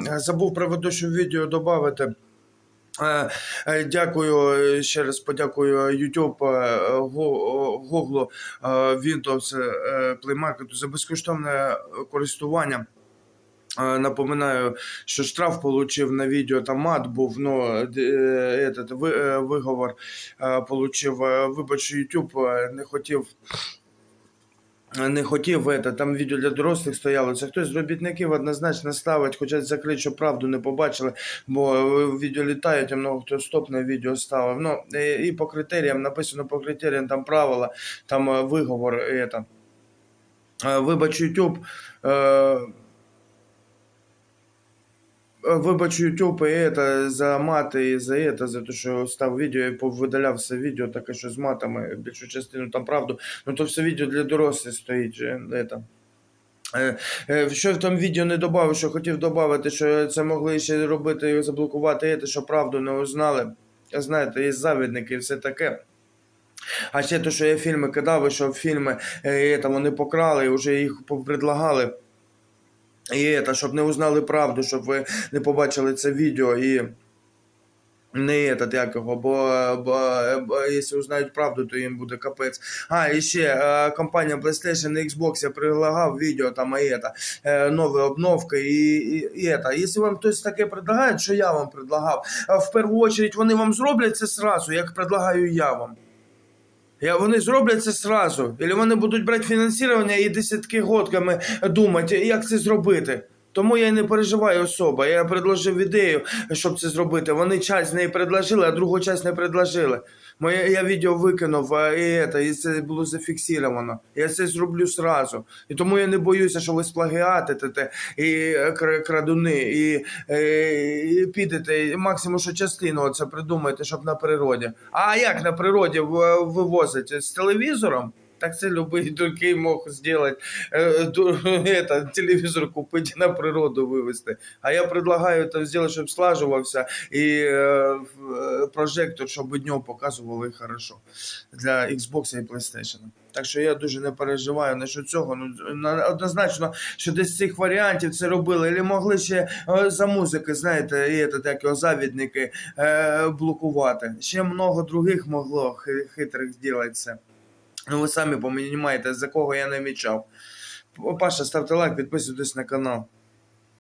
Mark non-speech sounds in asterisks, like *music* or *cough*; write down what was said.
забув про ведучу відео додати. Е, е, Дякую е, ще раз подякую YouTube, е, Google, е, Windows, е, Play Market за безкоштовне користування. Е, Напоминаю, що штраф получив на відео, там мат був, ну, е, этот, ви- е, виговор е, получив. Е, Вибач, YouTube е, не хотів. Не хотів это, там відео для дорослих стояло. Це хтось з робітників однозначно ставить, хочуть закрити, щоб правду не побачили, бо е, відео літають, а много хто стоп на відео ставив. Ну, і, і по критеріям, написано по критеріям, там правила, там е, виговор. Это. Е, Вибач, YouTube. Е, Вибач YouTube і это, за мати і за это, за те, що став відео і повидаляв все відео, таке, що з матами, більшу частину там правду. Ну то все відео для дорослих стоїть. е, Это. Е, е, Що в тому відео не додав, що хотів додати, що це могли ще робити і заблокувати, це, що правду не узнали. Знаєте, є завідники і все таке. А ще те, що я фільми кидав, і що фільми е, це, вони покрали і вже їх предлагали. І це, щоб не узнали правду, щоб ви не побачили це відео і не этот, як його, бо, бо, бо якщо узнають правду, то їм буде капець. А, і ще е, компанія PlayStation і Xbox я прилагав відео там, і это, е, нові обновки і, і, і это. Якщо вам хтось таке предлагає, що я вам предлагав, а в першу очередь вони вам зроблять це сразу, як предлагаю я вам. Я, вони зроблять це сразу. Або вони будуть брати фінансування і десятки годками думати, як це зробити. Тому я не переживаю особо. Я предложив ідею, щоб це зробити. Вони часть неї предложили, а другу часть не предложили. Моє я відео викинув, і, це, і це було зафіксировано. Я це зроблю сразу. І тому я не боюся, що ви сплагіатите і е, крадуни, і, е, і підете, і максимум, що частину це придумаєте, щоб на природі. А як на природі в- вивозить? З телевізором? Так це любий другий мог зробити, ду- *laughs* это, телевізор купити на природу вивезти. А я предлагаю це зробити, щоб слажувався і в- е, прожектор, щоб днем показували хорошо для Xbox і PlayStation. Так що я дуже не переживаю насчет цього. Ну однозначно, що десь цих варіантів це робили, Или могли ще е, за музики, знаєте, і це, як його завідники е, блокувати. Ще много других могло хитрих це. Ну, ви самі розумієте, за кого я намічав. Паша, ставте лайк, підписуйтесь на канал.